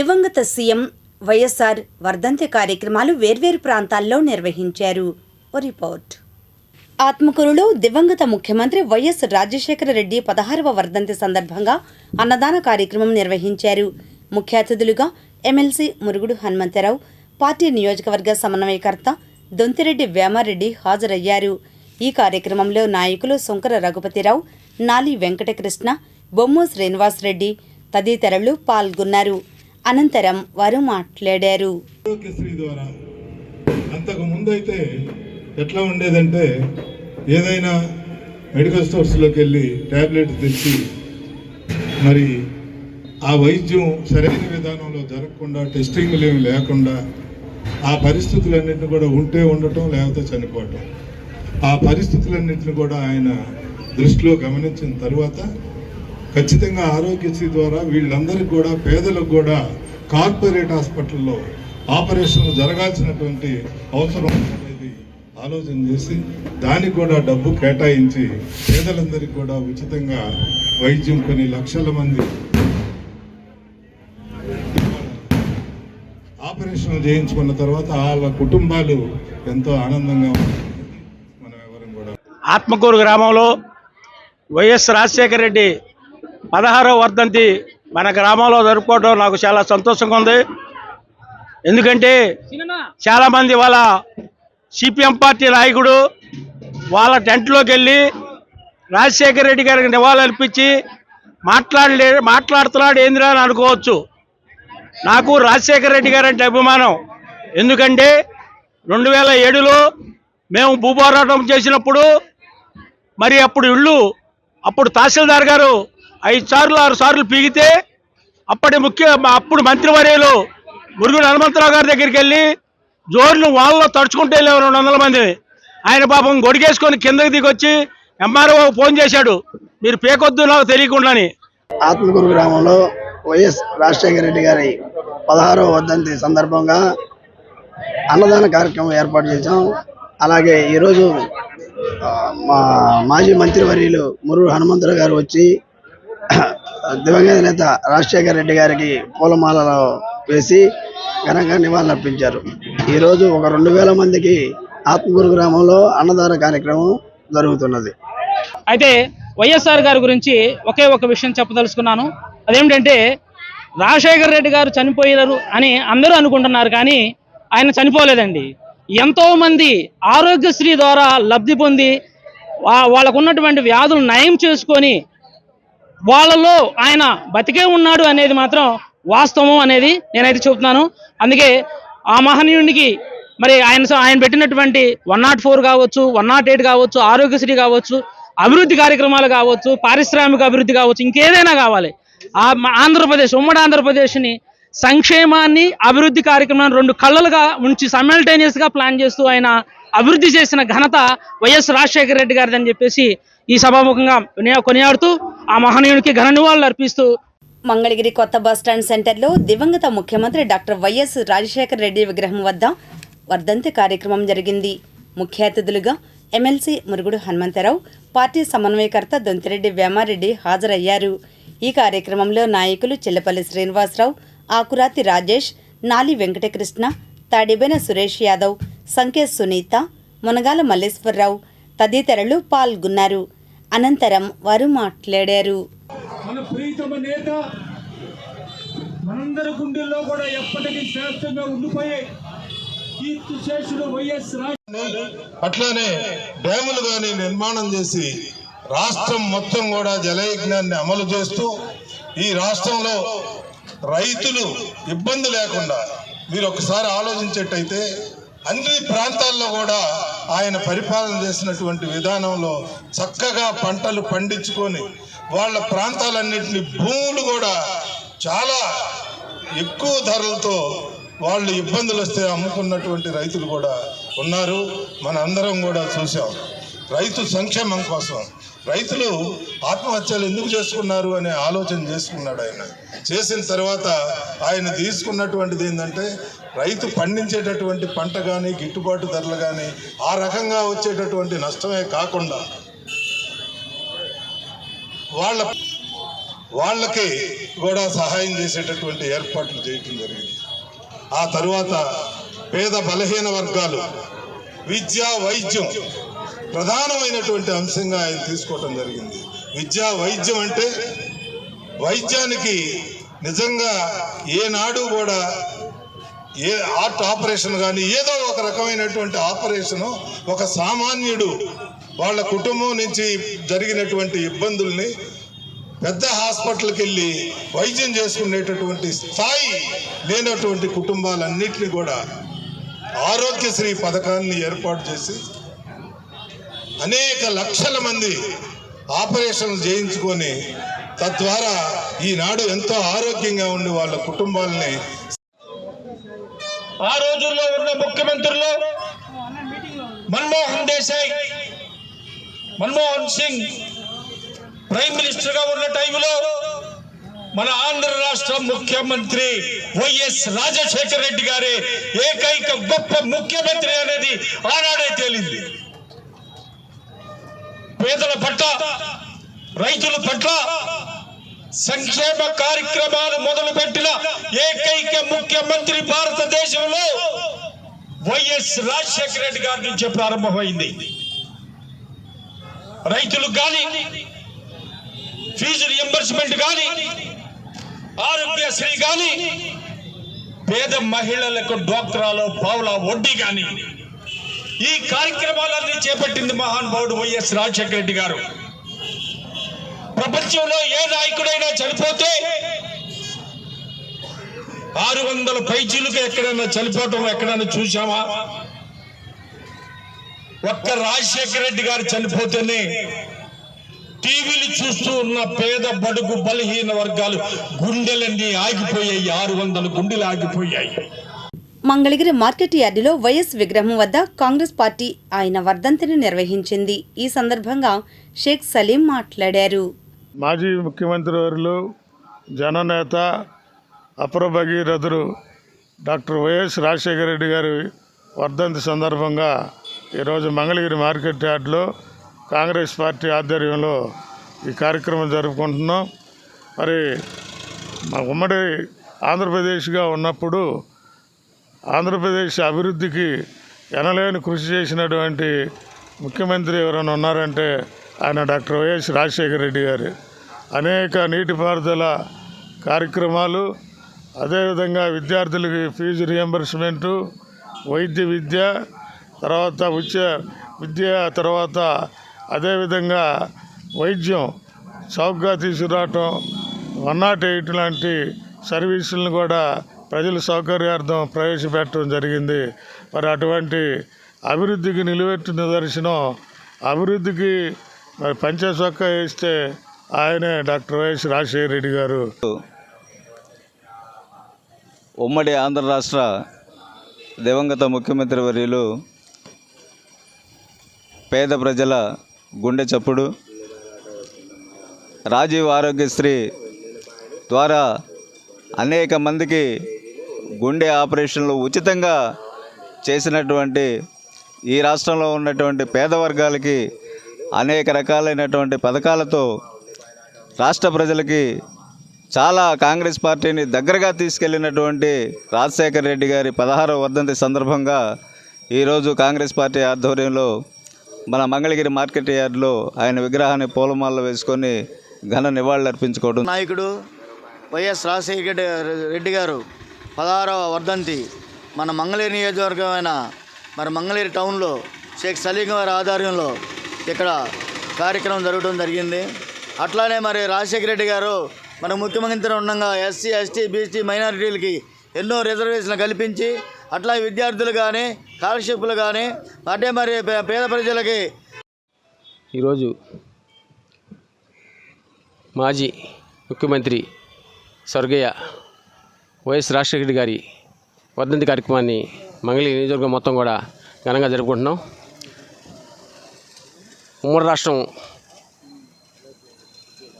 దివంగత సీఎం వైఎస్ఆర్ వర్ధంతి కార్యక్రమాలు వేర్వేరు ప్రాంతాల్లో నిర్వహించారు. ఓ రిపోర్ట్. ఆత్మకూరులో దివంగత ముఖ్యమంత్రి వైఎస్ రాజశేఖర రెడ్డి పదహారవ వర్ధంతి సందర్భంగా అన్నదాన కార్యక్రమం నిర్వహించారు. ముఖ్య అతిథులుగా ఎమ్మెల్సీ మురుగుడు హనుమంతరావు పార్టీ నియోజకవర్గ సమన్వయకర్త దొంతిరెడ్డి వేమారెడ్డి హాజరయ్యారు. ఈ కార్యక్రమంలో నాయకులు శంకర రఘుపతిరావు నాలి వెంకటకృష్ణ బొమ్ము శ్రీనివాసరెడ్డి తదితరులు పాల్గొన్నారు. అనంతరం వారు మాట్లాడారు. ఆరోగ్యశ్రీ ద్వారా అంతకు ముందైతే ఎట్లా ఉండేదంటే ఏదైనా మెడికల్ స్టోర్స్లోకి వెళ్ళి ట్యాబ్లెట్ తెచ్చి మరి ఆ వైద్యం సరైన విధానంలో జరగకుండా టెస్టింగ్లు ఏమి లేకుండా ఆ పరిస్థితులన్నింటిని కూడా ఉంటే ఉండటం లేకపోతే చనిపోవటం. ఆ పరిస్థితులన్నింటిని కూడా ఆయన దృష్టిలో గమనించిన తర్వాత ఖచ్చితంగా ఆరోగ్యశ్రీ ద్వారా వీళ్ళందరికీ కూడా పేదలకు కూడా కార్పొరేట్ హాస్పిటల్లో ఆపరేషన్లు జరగాల్సినటువంటి అవసరం అనేది ఆలోచన చేసి దానికి కూడా డబ్బు కేటాయించి పేదలందరికీ కూడా ఉచితంగా వైద్యం కొన్ని లక్షల మంది ఆపరేషన్ చేయించుకున్న తర్వాత వాళ్ళ కుటుంబాలు ఎంతో ఆనందంగా ఉన్నాయి మనం ఎవరం కూడా ఆత్మకూరు గ్రామంలో వైఎస్ రాజశేఖర రెడ్డి పదహారవ వర్ధంతి మన గ్రామంలో జరుపుకోవడం నాకు చాలా సంతోషంగా ఉంది. ఎందుకంటే చాలామంది వాళ్ళ సిపిఎం పార్టీ నాయకుడు వాళ్ళ టెంట్లోకి వెళ్ళి రాజశేఖర రెడ్డి గారికి నివాళులర్పించి మాట్లాడలే మాట్లాడుతున్నాడు ఏందిరా అని అనుకోవచ్చు. నాకు రాజశేఖర రెడ్డి గారు అంటే అభిమానం. ఎందుకంటే రెండు వేల ఏడులో మేము భూపోరాటం చేసినప్పుడు మరి అప్పుడు ఇళ్ళు అప్పుడు తహసీల్దార్ గారు ఐదు సార్లు ఆరు సార్లు పీగితే అప్పటి ముఖ్య అప్పుడు మంత్రివర్యులు మురుగుడు హనుమంతరావు గారి దగ్గరికి వెళ్ళి జోర్లు వాళ్ళలో తడుచుకుంటే వెళ్ళారు రెండు వందల మంది. ఆయన పాపం గొడిగేసుకొని కిందకి దిగొచ్చి ఎంఆర్ఓ ఫోన్ చేశాడు. మీరు పేకొద్దు నాకు తెలియకుండాని. ఆత్మకూరు గ్రామంలో వైఎస్ రాజశేఖర రెడ్డి గారి పదహారవ వర్ధంతి సందర్భంగా అన్నదాన కార్యక్రమం ఏర్పాటు చేశాం. అలాగే ఈరోజు మా మాజీ మంత్రివర్యులు మురుగు హనుమంతరావు గారు వచ్చి దివంగత నేత రాజశేఖర రెడ్డి గారికి పూలమాలలో వేసి ఘనంగా నివాళులర్పించారు ఈరోజు ఒక రెండు వేల మందికి ఆత్మకూరు గ్రామంలో అన్నదాన కార్యక్రమం జరుగుతున్నది. అయితే వైఎస్ఆర్ గారి గురించి ఒకే ఒక విషయం చెప్పదలుచుకున్నాను. అదేమిటంటే రాజశేఖర రెడ్డి గారు చనిపోయారు అని అందరూ అనుకుంటున్నారు కానీ ఆయన చనిపోలేదండి. ఎంతో మంది ఆరోగ్యశ్రీ ద్వారా లబ్ధి పొంది వా- వ్యాధులు నయం చేసుకొని వాళ్ళలో ఆయన బతికే ఉన్నాడు అనేది మాత్రం వాస్తవం అనేది నేనైతే చెబుతున్నాను. అందుకే ఆ మహనీయునికి మరి ఆయన ఆయన పెట్టినటువంటి వన్ నాట్ ఫోర్ కావచ్చు వన్ నాట్ ఎయిట్ కావచ్చు ఆరోగ్యశ్రీ కావచ్చు అభివృద్ధి కార్యక్రమాలు కావచ్చు పారిశ్రామిక అభివృద్ధి కావచ్చు ఇంకేదైనా కావాలి. ఆ ఆంధ్రప్రదేశ్ ఉమ్మడి ఆంధ్రప్రదేశ్ని సంక్షేమాన్ని అభివృద్ధి కార్యక్రమాన్ని రెండు కళ్ళలుగా ఉంచి simultaneous గా ప్లాన్ చేస్తూ ఆయన అభివృద్ధి చేసిన ఘనత వైఎస్ రాజశేఖర రెడ్డి గారిదని అని చెప్పేసి ఈ సభాముఖంగా కొనియాడుతూ ఆ మహనీయునికి ఘన నివాళులు అర్పిస్తూ మంగళగిరి కొత్త బస్టాండ్ సెంటర్లో దివంగత ముఖ్యమంత్రి డాక్టర్ వైఎస్ రాజశేఖర రెడ్డి విగ్రహం వద్ద వర్ధంతి కార్యక్రమం జరిగింది. ముఖ్య అతిథులుగా ఎమ్మెల్సీ మురుగుడు హనుమంతరావు పార్టీ సమన్వయకర్త దొంతిరెడ్డి వేమారెడ్డి హాజరయ్యారు. ఈ కార్యక్రమంలో నాయకులు చిల్లపల్లి శ్రీనివాసరావు ఆకురాతి రాజేష్ నాలి వెంకటకృష్ణ తాడిబెన సురేష్ యాదవ్ సంకే సునీత మునగాల మల్లేశ్వరరావు తదితరులు పాల్గొన్నారు. అనంతరం వారు మాట్లాడారు. మన ప్రీతమ నేత మనందరి గుండెల్లో కూడా ఎప్పటికీ శ్రేష్టంగా ఉండిపోయే కీర్తి శేషుడు వైఎస్ అట్లానే డ్యాములు కానీ నిర్మాణం చేసి రాష్ట్రం మొత్తం కూడా జలయజ్ఞాన్ని అమలు చేస్తూ ఈ రాష్ట్రంలో రైతులు ఇబ్బంది లేకుండా మీరు ఒకసారి ఆలోచించేట్టయితే అన్ని ప్రాంతాల్లో కూడా ఆయన పరిపాలన చేసినటువంటి విధానంలో చక్కగా పంటలు పండించుకొని వాళ్ళ ప్రాంతాలన్నింటినీ భూములు కూడా చాలా ఎక్కువ ధరలతో వాళ్ళు ఇబ్బందులు వస్తే అమ్ముకున్నటువంటి రైతులు కూడా ఉన్నారు. మన అందరం కూడా చూసాం రైతు సంక్షేమం కోసం రైతులు ఆత్మహత్యలు ఎందుకు చేసుకున్నారు అనే ఆలోచన చేసుకున్నాడు ఆయన. చేసిన తర్వాత ఆయన తీసుకున్నటువంటిది ఏంటంటే రైతు పండించేటటువంటి పంట కానీ గిట్టుబాటు ధరలు కానీ ఆ రకంగా వచ్చేటటువంటి నష్టమే కాకుండా వాళ్ళ వాళ్ళకి కూడా సహాయం చేసేటటువంటి ఏర్పాట్లు చేయటం జరిగింది. ఆ తరువాత పేద బలహీన వర్గాలు విద్య వైద్యం ప్రధానమైనటువంటి అంశంగా ఆయన తీసుకోవటం జరిగింది. విద్యా వైద్యం అంటే వైద్యానికి నిజంగా ఏనాడు కూడా ఏ ఆర్ట్ ఆపరేషన్ కానీ ఏదో ఒక రకమైనటువంటి ఆపరేషను ఒక సామాన్యుడు వాళ్ళ కుటుంబం నుంచి జరిగినటువంటి ఇబ్బందుల్ని పెద్ద హాస్పిటల్కి వెళ్ళి వైద్యం చేసుకునేటటువంటి స్థాయి లేనటువంటి కుటుంబాలన్నింటినీ కూడా ఆరోగ్యశ్రీ పథకాన్ని ఏర్పాటు చేసి అనేక లక్షల మంది ఆపరేషన్లు చేయించుకొని తద్వారా ఈనాడు ఎంతో ఆరోగ్యంగా ఉండి వాళ్ళ కుటుంబాలని ఆ రోజుల్లో ఉన్న ముఖ్యమంత్రులు మన్మోహన్ దేశాయ్ మన్మోహన్ సింగ్ ప్రైమ్ మినిస్టర్గా ఉన్న టైంలో మన ఆంధ్ర రాష్ట్ర ముఖ్యమంత్రి వైఎస్ రాజశేఖర రెడ్డి గారే ఏకైక గొప్ప ముఖ్యమంత్రి అనేది ఆనాడే తేలింది. పేదల పట్ల రైతుల పట్ల సంక్షేమ కార్యక్రమాలు మొదలుపెట్టిన ఏకైక ముఖ్యమంత్రి భారతదేశంలో వైఎస్ రాజశేఖర రెడ్డి గారి నుంచే ప్రారంభమైంది. రైతులకు కానీ ఫీజు రియంబర్స్మెంట్ కానీ ఆరోగ్యశ్రీ కానీ పేద మహిళలకు డోక్రాలో పావుల వడ్డీ కానీ ఈ కార్యక్రమాలన్నీ చేపట్టింది మహానుభావుడు వైఎస్ రాజశేఖర రెడ్డి గారు. ప్రపంచంలో ఏ నాయకుడైనా చనిపోతే ఆరు వందల పైచీలకు ఎక్కడైనా చనిపోవటం ఎక్కడైనా చూసామా ఒక్క రాజశేఖర రెడ్డి గారు చనిపోతేనే టీవీలు చూస్తూ ఉన్న పేద బడుగు బలహీన వర్గాలు గుండెలన్నీ ఆగిపోయాయి ఆరు వందల గుండెలు ఆగిపోయాయి. మంగళగిరి మార్కెట్ యార్డులో వైఎస్ విగ్రహం వద్ద కాంగ్రెస్ పార్టీ ఆయన వర్ధంతిని నిర్వహించింది. ఈ సందర్భంగా షేక్ సలీం మాట్లాడారు. మాజీ ముఖ్యమంత్రి వర్యులు జననేత అపర డాక్టర్ వైఎస్ రాజశేఖర రెడ్డి గారి వర్ధంతి సందర్భంగా ఈరోజు మంగళగిరి మార్కెట్ యార్డులో కాంగ్రెస్ పార్టీ ఆధ్వర్యంలో ఈ కార్యక్రమం జరుపుకుంటున్నాం. మరి మా ఉమ్మడి ఆంధ్రప్రదేశ్గా ఉన్నప్పుడు ఆంధ్రప్రదేశ్ అభివృద్ధికి ఎనలేని కృషి చేసినటువంటి ముఖ్యమంత్రి ఎవరైనా ఉన్నారంటే ఆయన డాక్టర్ వైఎస్ రాజశేఖర రెడ్డి గారు. అనేక నీటిపారుదల కార్యక్రమాలు అదేవిధంగా విద్యార్థులకి ఫీజు రియంబర్స్మెంటు వైద్య విద్య తర్వాత ఉచ్చ విద్య తర్వాత అదేవిధంగా వైద్యం చౌకగా తీసుకురావటం వన్ నాట్ ఎయిట్ లాంటి సర్వీసులను కూడా ప్రజల సౌకర్యార్థం ప్రవేశపెట్టడం జరిగింది. మరి అటువంటి అభివృద్ధికి నిలువెట్టు నిదర్శనం అభివృద్ధికి మరి పంచ చొక్కా వేస్తే ఆయనే డాక్టర్ వైఎస్ రాజశేఖర రెడ్డి గారు. ఉమ్మడి ఆంధ్ర రాష్ట్ర దివంగత ముఖ్యమంత్రి వర్యులు పేద ప్రజల గుండె చప్పుడు రాజీవ్ ఆరోగ్యశ్రీ ద్వారా అనేక మందికి గుండె ఆపరేషన్లు ఉచితంగా చేసినటువంటి ఈ రాష్ట్రంలో ఉన్నటువంటి పేద వర్గాలకి అనేక రకాలైనటువంటి పథకాలతో రాష్ట్ర ప్రజలకి చాలా కాంగ్రెస్ పార్టీని దగ్గరగా తీసుకెళ్ళినటువంటి రాజశేఖర రెడ్డి గారి పదహారవ వర్ధంతి సందర్భంగా ఈరోజు కాంగ్రెస్ పార్టీ ఆధ్వర్యంలో మన మంగళగిరి మార్కెట్ యార్డ్లో ఆయన విగ్రహాన్ని పూలమాలలో వేసుకొని ఘన నివాళులర్పించుకోవడం నాయకుడు వైఎస్ రాజశేఖర రెడ్డి గారు పదహారవ వర్ధంతి మన మంగళేరు నియోజకవర్గమైన మరి మంగళేరు టౌన్లో షేక్ సలీం గారి ఆధ్వర్యంలో ఇక్కడ కార్యక్రమం జరగడం జరిగింది. అట్లానే మరి రాజశేఖర రెడ్డి గారు మన ముఖ్యమంత్రి ఉండగా ఎస్సీ ఎస్టీ బీసీ మైనారిటీలకి ఎన్నో రిజర్వేషన్లు కల్పించి అట్లా విద్యార్థులు కానీ స్కాలర్షిప్లు కానీ అంటే మరి పే- పేద ప్రజలకి ఈరోజు మాజీ ముఖ్యమంత్రి స్వర్గీయ వైఎస్ రాజశేఖర రెడ్డి గారి వర్ధంతి కార్యక్రమాన్ని మంగళగిరి నియోజకవర్గం మొత్తం కూడా ఘనంగా జరుపుకుంటున్నాం. ఉమ్మడి రాష్ట్రం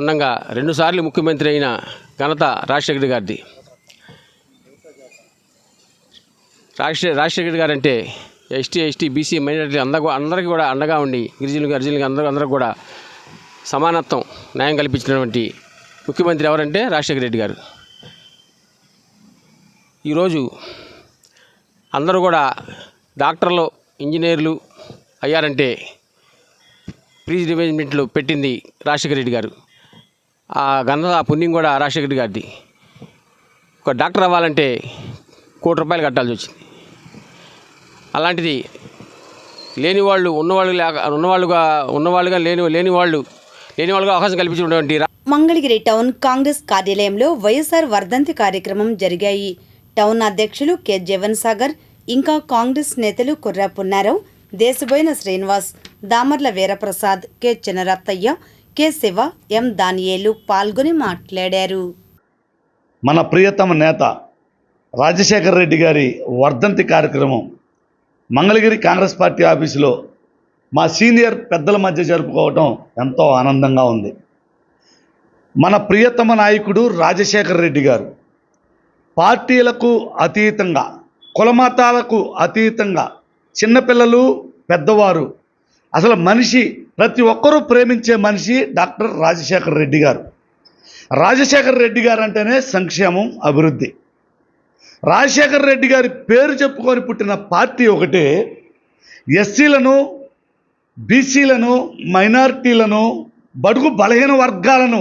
ఉండగా రెండుసార్లు ముఖ్యమంత్రి అయిన ఘనత రాజశేఖర రెడ్డి గారిది. రాజశే రాజశేఖర రెడ్డి గారు అంటే ఎస్టీ ఎస్టీ బీసీ మైనారిటీ అందరూ అందరికీ కూడా అండగా ఉండి గిరిజనులకు అర్జునులకు అందరూ అందరూ కూడా సమానత్వం న్యాయం కల్పించినటువంటి ముఖ్యమంత్రి ఎవరంటే రాజశేఖర రెడ్డి గారు. ఈరోజు అందరూ కూడా డాక్టర్లు ఇంజనీర్లు అయ్యారంటే ప్రీ రివేజ్మెంట్లు పెట్టింది రాజశేఖర రెడ్డి గారు. ఆ గంధ ఆ పుణ్యం కూడా రాజశేఖర రెడ్డి గారిది. ఒక డాక్టర్ అవ్వాలంటే కోటి రూపాయలు కట్టాల్సి వచ్చింది. అలాంటిది లేని వాళ్ళు ఉన్నవాళ్ళు లేక ఉన్నవాళ్ళుగా ఉన్నవాళ్ళుగా లేని లేని వాళ్ళు లేని వాళ్ళుగా అవకాశం కల్పించినటువంటి మంగళగిరి టౌన్ కాంగ్రెస్ కార్యాలయంలో వైఎస్ఆర్ వర్ధంతి కార్యక్రమం జరిగాయి. టౌన్ అధ్యక్షులు కె. జవన్ సాగర్ ఇంకా కాంగ్రెస్ నేతలు Kurra Punnarao Desaboina Srinivas Damarla Veeraprasad K. Chinarattaiah K. Siva M. Daniel పాల్గొని మాట్లాడారు. మన ప్రియతమ నేత రాజశేఖర రెడ్డి గారి వర్ధంతి కార్యక్రమం మంగళగిరి కాంగ్రెస్ పార్టీ ఆఫీసులో మా సీనియర్ పెద్దల మధ్య జరుపుకోవటం ఎంతో ఆనందంగా ఉంది. మన ప్రియతమ నాయకుడు రాజశేఖర రెడ్డి గారు పార్టీలకు అతీతంగా కులమతాలకు అతీతంగా చిన్నపిల్లలు పెద్దవారు. అసలు మనిషి ప్రతి ఒక్కరూ ప్రేమించే మనిషి డాక్టర్ రాజశేఖర రెడ్డి గారు. రాజశేఖర రెడ్డి గారు అంటేనే సంక్షేమం అభివృద్ధి. రాజశేఖర రెడ్డి గారి పేరు చెప్పుకొని పుట్టిన పార్టీ ఒకటే ఎస్సీలను బీసీలను మైనారిటీలను బడుగు బలహీన వర్గాలను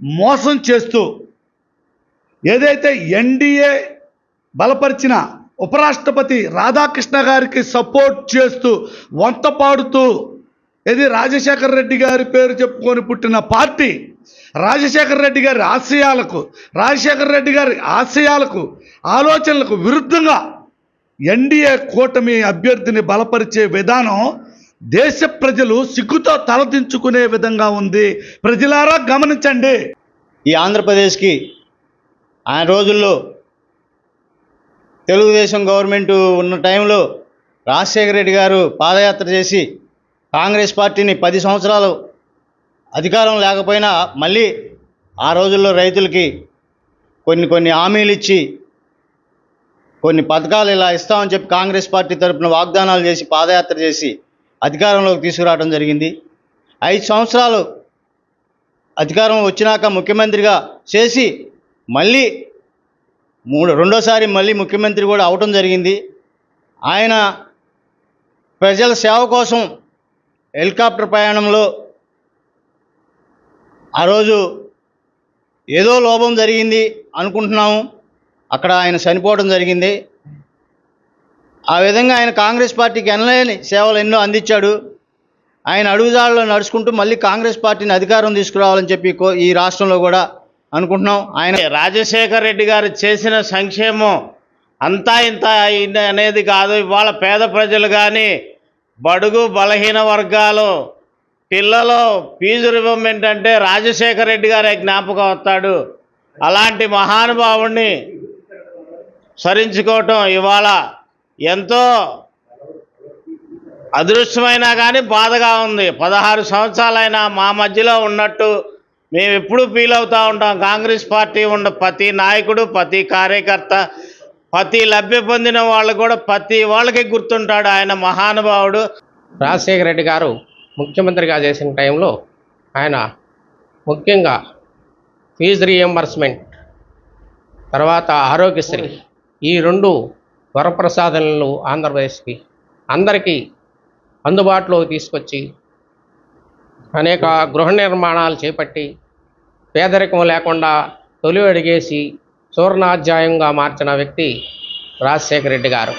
మోసం చేస్తూ ఏదైతే ఎన్డీఏ బలపరిచిన ఉపరాష్ట్రపతి రాధాకృష్ణ గారికి సపోర్ట్ చేస్తూ వంత పాడుతూ ఇది రాజశేఖర రెడ్డి గారి పేరు చెప్పుకొని పుట్టిన పార్టీ రాజశేఖర రెడ్డి గారి ఆశయాలకు రాజశేఖర రెడ్డి గారి ఆశయాలకు ఆలోచనలకు విరుద్ధంగా ఎన్డీఏ కూటమి అభ్యర్థిని బలపరిచే విధానం దేశ ప్రజలు సిగ్గుతో తలదించుకునే విధంగా ఉంది. ప్రజలారా గమనించండి. ఈ ఆంధ్రప్రదేశ్కి ఆయన రోజుల్లో తెలుగుదేశం గవర్నమెంట్ ఉన్న టైంలో రాజశేఖర రెడ్డి గారు పాదయాత్ర చేసి కాంగ్రెస్ పార్టీని పది సంవత్సరాలు అధికారం లేకపోయినా మళ్ళీ ఆ రోజుల్లో రైతులకి కొన్ని కొన్ని హామీలు ఇచ్చి కొన్ని పథకాలు ఇలా ఇస్తామని చెప్పి కాంగ్రెస్ పార్టీ తరపున వాగ్దానాలు చేసి పాదయాత్ర చేసి అధికారంలోకి తీసుకురావడం జరిగింది. ఐదు సంవత్సరాలు అధికారం వచ్చినాక ముఖ్యమంత్రిగా చేసి మళ్ళీ మూడు రెండోసారి మళ్ళీ ముఖ్యమంత్రి కూడా అవటం జరిగింది. ఆయన ప్రజల సేవ కోసం హెలికాప్టర్ ప్రయాణంలో ఆ రోజు ఏదో లోపం జరిగింది అనుకుంటున్నాము. అక్కడ ఆయన చనిపోవడం జరిగింది. ఆ విధంగా ఆయన కాంగ్రెస్ పార్టీకి ఎనలేని సేవలు ఎన్నో అందించాడు. ఆయన అడుగుజాడలో నడుచుకుంటూ మళ్ళీ కాంగ్రెస్ పార్టీని అధికారం తీసుకురావాలని చెప్పి ఈ రాష్ట్రంలో కూడా అనుకుంటున్నాం. ఆయన రాజశేఖర్ రెడ్డి గారు చేసిన సంక్షేమం అంతా ఇంత అయింది అనేది కాదు. ఇవాళ పేద ప్రజలు కానీ బడుగు బలహీన వర్గాలు పిల్లలు ఫీజు రిమెంట్ అంటే రాజశేఖర రెడ్డి గారే జ్ఞాపకం వస్తాడు. అలాంటి మహానుభావుణ్ణి స్మరించుకోవటం ఇవాళ ఎంతో అదృష్టమైనా కానీ బాధగా ఉంది. పదహారు సంవత్సరాలైనా మా మధ్యలో ఉన్నట్టు మేము ఎప్పుడు ఫీల్ అవుతూ ఉంటాం. కాంగ్రెస్ పార్టీ ఉన్న ప్రతి నాయకుడు ప్రతి కార్యకర్త ప్రతి లబ్ధి పొందిన వాళ్ళు కూడా ప్రతి వాళ్ళకి గుర్తుంటాడు. ఆయన మహానుభావుడు. రాజశేఖర రెడ్డి గారు ముఖ్యమంత్రిగా చేసిన టైంలో ఆయన ముఖ్యంగా ఫీజు రీఎంబర్స్మెంట్ తర్వాత ఆరోగ్యశ్రీ ఈ రెండు వరప్రసాదనలు ఆంధ్రప్రదేశ్కి అందరికీ అందుబాటులోకి తీసుకొచ్చి అనేక గృహ నిర్మాణాలు చేపట్టి పేదరికం లేకుండా తొలి అడిగేసి సువర్ణాధ్యాయంగా మార్చిన వ్యక్తి రాజశేఖర రెడ్డి గారు.